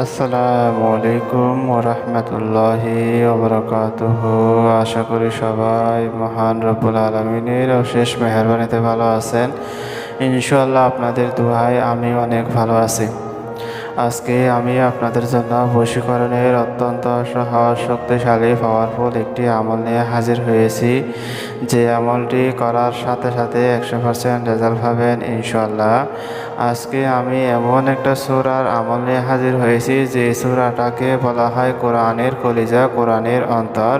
আসসালামু আলাইকুম ওরহমতুল্লাহি ওবরাকাতুহ। আশা করি সবাই মহান রব্বুল আলমিনের অশেষ মেহরবানিতে ভালো আছেন। ইনশাল্লাহ আপনাদের দুহাই আমি অনেক ভালো আছি। আজকে আমি আপনাদের জন্য বশীকরণের অত্যন্ত সহজ, শক্তিশালী পাওয়ারফুল একটি আমল নিয়ে হাজির হয়েছি। যে আমলটি করার সাথে সাথে একশো পার্সেন্ট রেজাল্ট পাবেন ইনশাল্লাহ আজকে আমি এমন একটা সুরার আমল নিয়ে হাজির হয়েছি, যে সুরাটাকে বলা হয় কোরআনের কলিজা, কোরআনের অন্তর।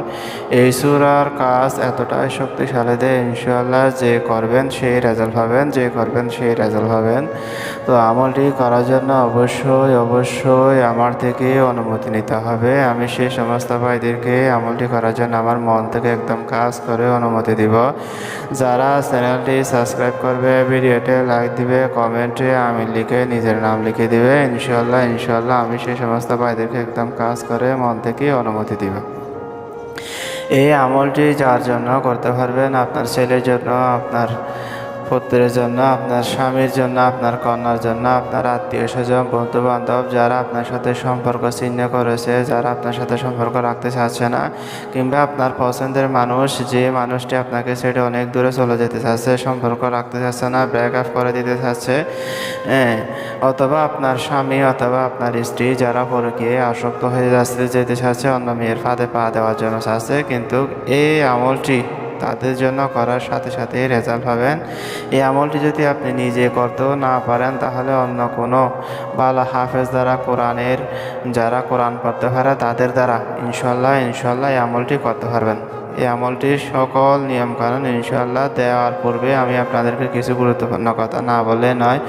এই সুরার কাজ এতটাই শক্তিশালী দেয় ইনশাল্লাহ যে করবেন সেই রেজাল্ট পাবেন, যে করবেন সেই রেজাল্ট পাবেন। তো আমলটি করার জন্য অবশ্যই অবশ্যই আমার থেকে অনুমতি নিতে হবে। আমি সেই সমস্ত ভাইদেরকে আমলটি করার জন্য আমার মন থেকে একদম কাজ করে অনুমতি দিব। যারা চ্যানেলটি সাবস্ক্রাইব করবে, ভিডিওতে লাইক দিবে, কমেন্টে আমি লিখে নিজের নাম লিখে দিবে। ইনশাল্লাহ ইনশাল্লাহ আমি সেই সমস্ত ভাইদেরকে একদম কাজ করে মন থেকে অনুমতি দিব। এই আমলটি যার জন্য করতে পারবেন, আপনার ছেলের জন্য, আপনার পুত্রের জন্য, আপনার স্বামীর জন্য, আপনার কন্যার জন্য, আপনার আত্মীয় স্বজন বন্ধু বান্ধব যারা আপনার সাথে সম্পর্ক ছিন্ন করেছে, যারা আপনার সাথে সম্পর্ক রাখতে চাচ্ছে না, কিংবা আপনার পছন্দের মানুষ, যে মানুষটি আপনাকে সেটা অনেক দূরে চলে যেতে চাচ্ছে, সম্পর্ক রাখতে চাচ্ছে না ব্রেক আপ করে দিতে চাচ্ছে হ্যাঁ অথবা আপনার স্বামী অথবা আপনার স্ত্রী যারা পরকীয় আসক্ত হয়ে যাচ্ছে, যেতে চাচ্ছে, অন্য মেয়ের ফাঁদে পা দেওয়ার জন্য চাচ্ছে, কিন্তু এই আমলটি তাদের জন্য করার সাথে সাথে রেজাল্ট পাবেন। এই আমলটি যদি আপনি নিজে করতেও না পারেন, তাহলে অন্য কোনো বালা হাফেজ দ্বারা কোরআনের, যারা কোরআন পড়তে পারে, তাদের দ্বারা ইনশাল্লাহ ইনশাল্লাহ এই আমলটি করতে পারবেন। এই আমলটির সকল নিয়মকানুন ইনশাল্লাহ দেওয়ার পূর্বে আমি আপনাদেরকে কিছু গুরুত্বপূর্ণ কথা না বলে নয়।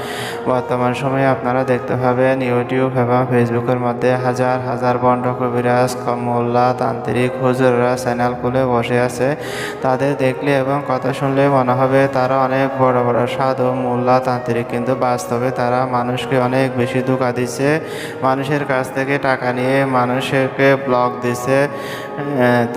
বর্তমান সময়ে আপনারা দেখতে পাবেন ইউটিউব এবং ফেসবুকের মধ্যে হাজার হাজার বন্ড কবিরাজ, কমোল্লা, তান্ত্রিক, হুজুররা চ্যানেল খুলে বসে আছে। তাদের দেখলে এবং কথা শুনলে মনে হবে তারা অনেক বড় বড় সাধু, মোল্লা, তান্ত্রিক, কিন্তু বাস্তবে তারা মানুষকে অনেক বেশি ধোকা দিচ্ছে। মানুষের কাছ থেকে টাকা নিয়ে মানুষকে ব্লক দিচ্ছে।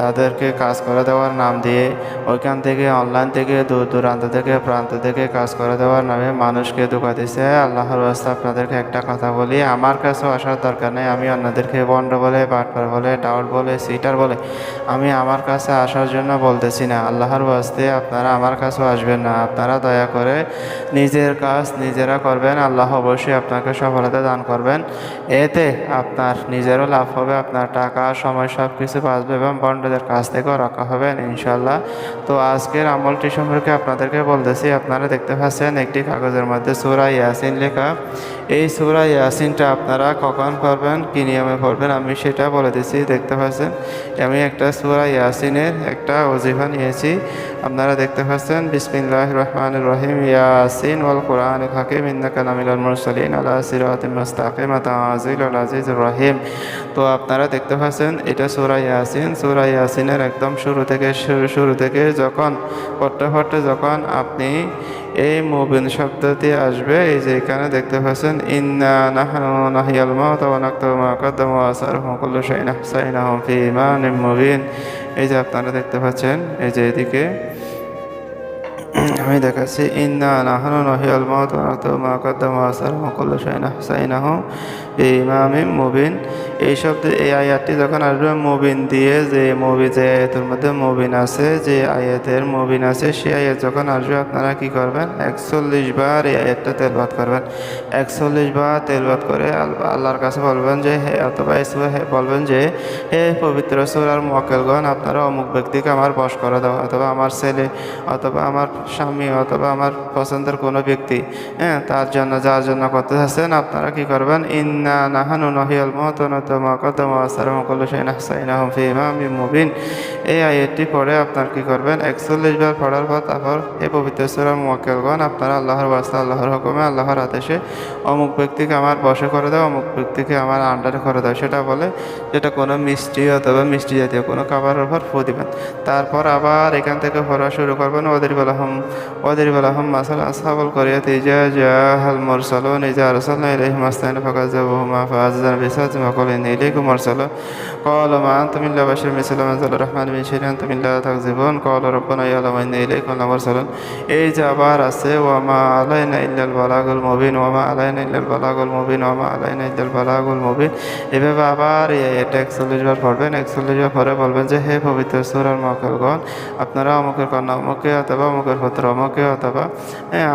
তাদেরকে কাজ করে দেওয়ার নাম দিয়ে ওইখান থেকে অনলাইন থেকে দূর দূরান্ত থেকে প্রান্ত থেকে কাজ করে দেওয়ার নামে মানুষকে ধোকা দিচ্ছে আল্লাহর রাস্তা আপনাদেরকে একটা কথা বলি, আমার কাছেও আসার দরকার নেই। আমি অন্যদেরকে বন্ড বলে, বাটপার বলে টাউট বলে, সিটার বলে, আমি আমার কাছে আসার জন্য বলতেছি না। আল্লাহর বাস্তে আপনারা আমার কাছেও আসবেন না। আপনারা দয়া করে নিজের কাজ নিজেরা করবেন। আল্লাহ অবশ্যই আপনাকে সফলতা দান করবেন। এতে আপনার নিজেরও লাভ হবে, আপনার টাকা, সময় সব কিছু বাঁচবে এবং বন্ডদের কাছ থেকেও রক্ষা হবেন ইনশাল্লাহ তো আজকের আমলটি সম্পর্কে আপনাদেরকে বলতেছি, আপনারা দেখতে পাচ্ছেন একটি কাগজের মধ্যে সুরা ইয়াসিন লেখা। এই সুরা ইয়াসিনটা আপনারা কখন পড়বেন, কী নিয়মে পড়বেন, আমি সেটা বলে দিচ্ছি, দেখতে পাচ্ছেন? আমি একটা সুরা ইয়াসিনের একটা ওজিফা নিয়েছি। আপনারা দেখতে পাচ্ছেন বিসমিল্লাহ রহমান রহিম, ইয়াসিন ওয়াল কোরআন হাকিম, ইন্নাকা নামিলাল মুরসালিন আলা সিরাতিম মুস্তাকিম তাজিল আল আজিজুর রহিম। তো আপনারা দেখতে পাচ্ছেন, এটা সুরা ইয়াসিন। সুরা ইয়াসিনের একদম শুরু থেকে শুরু শুরু থেকে যখন পড়তে পড়তে যখন আপনি এই মুবিন শব্দটি আসবে, এই যে এখানে দেখতে পাচ্ছেন, ইন্না নাহনু নাহিয়াল মাউত ওয়া নাকতুবু মা কদ্দামু ওয়া আসারহুম কুল্লু শাইইন আহসাইনাহুম ফি ইমানিম মুবিন। এই যে আপনারা দেখতে পাচ্ছেন, এই যে এদিকে আমি দেখাচ্ছি, ইন্না নাহনু নাহিয়াল নাকতুবু মা কদ্দামু ওয়া আসারহুম কুল্লু শাইইন আহসাইনাহুম ফি ইমামিম মুবিন। এই শব্দ এই আয়াতটি যখন আসবে, মুবিন দিয়ে যে মুবি, যে আয়াতের মধ্যে মুবিন আছে, যে আয়াতের মুবিন আছে সেই আয়াত যখন আসবে, আপনারা কি করবেন? একচল্লিশ বার এই আয়াতটা তেলবাদ করবেন। একচল্লিশ বার তেলবাদ করে আল- আল্লাহর কাছে বলবেন যে, হে, অথবা এই বলবেন যে, হে পবিত্র সুরার মক্কেলগণ আপনারা অমুক ব্যক্তিকে আমার বশ করে দাও, অথবা আমার ছেলে, অথবা আমার স্বামী অথবা আমার পছন্দের কোনো ব্যক্তি হ্যাঁ তার জন্য, যার জন্য করতে আছেন আপনারা কি করবেন? ইন্না নাহানু নহিয়াল মহতনত মকদ্দম আসারম কল্লু শাইন আহসাইনাহুম ফি ইমামিম মুবিন। এই আয়াতটি পড়ে আপনার কি করবেন? একচল্লিশ বার পড়ার পর তারপর এই পবিত্র সুরা মোয়াক্কেলগণ আপনারা আল্লাহর বাস্তা আল্লাহর হুকুমে আল্লাহর আদেশে অমুক ব্যক্তিকে আমার বসে করে দাও, অমুক ব্যক্তিকে আমার আন্ডারে করে দাও। সেটা বলে যেটা কোনো মিষ্টি অথবা মিষ্টি জাতীয় কোনো খাবারের উপর ফু দিবেন। তারপর আবার এখান থেকে পড়া শুরু করবেন ওদের বেলাহম ওদের বেলাহম মাসাল আসাবল করিয়া তেজা জা হাল মোরসালুন ইজা আরসালনা ইলাইহিম আস্তাইন ফাকাযাবুহুমা ফাআযাযনা বিসাজ মাকুল وإني إليكم مرسل قال ما أنت من لا بشر مثل ما أنزل الرحمن من شيء أنت من لا تكذبون قال ربنا يعلم وإني إليكم لمرسل এই যে আবার আছে ওয়ামা আলাইনা ইল্লাল বালাগুল মুবিন ওয়ামা আলাইনা ইল্লাল বালাগুল মুবিন ওয়ামা আলাইনা ইল্লাল বালাগুল মুবিন এভাবে আবার এ- এটা একচল্লিশ বার পড়বেন একচল্লিশ বার পরে বলবেন যে হে পবিত্র সুরার মকলগণ আপনারা অমুকের কন্যা অমুকে অথবা অমুকের পুত্র অমুকে অথবা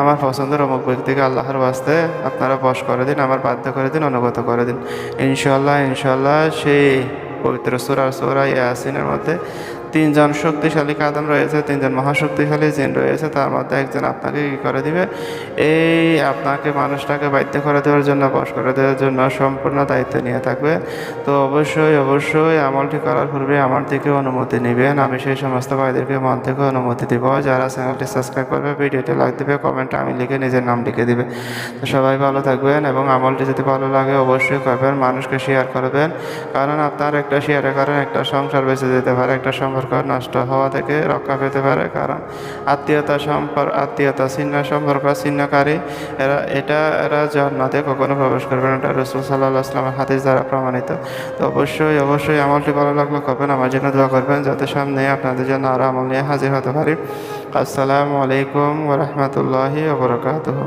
আমার পছন্দের অমুক ব্যক্তিকে আল্লাহর বাস্তে আপনারা বশ করে দিন, আমার বাধ্য করে দিন, অনুগত করে দিন। ইনশাল্লাহ ইনশাল্লাহ সেই পবিত্র সুরা সুরা ইয়াসিনের মধ্যে তিনজন শক্তিশালী কাদম রয়েছে, তিনজন মহাশক্তিশালী জিন রয়েছে, তার মধ্যে একজন আপনাকে কী করে দিবে? এই আপনাকে মানুষটাকে বাধ্য করে দেওয়ার জন্য, বশ করে দেওয়ার জন্য সম্পূর্ণ দায়িত্ব নিয়ে থাকবে। তো অবশ্যই অবশ্যই আমলটি করার পূর্বে আমার থেকে অনুমতি নেবেন। আমি সেই সমস্ত ভাইদেরকে মন থেকে অনুমতি দিব। যারা চ্যানেলটি সাবস্ক্রাইব করবে ভিডিওটি লাইক দিবে, কমেন্টে আমি লিখে নিজের নাম লিখে দিবে। তো সবাই ভালো থাকবেন এবং আমলটি যদি ভালো লাগে, অবশ্যই করবেন, মানুষকে শেয়ার করবেন। কারণ আপনার একটা শেয়ারের কারণে একটা সংসার বেঁচে যেতে পারে, একটা সম্পর্ক নষ্ট হওয়া থেকে রক্ষা পেতে পারে, কারণ আত্মীয়তা সম্পর্ক আত্মীয়তা ছিন্ন সম্পর্ক ছিন্নকারী, এরা, এটা এরা জান্নাতে কখনো প্রবেশ করবে না। এটা রসুল সাল্লাহ আসলামের হাদিস দ্বারা প্রমাণিত। তো অবশ্যই অবশ্যই আমলটি ভালো লাগলে করবেন আমার জন্য দোয়া করবেন, যাতে সামনে আপনাদের জন্য আরও আমল নিয়ে হাজির হতে পারি। আসসালামু আলাইকুম ওরহমতুল্লাহি ওবরাকাতুহ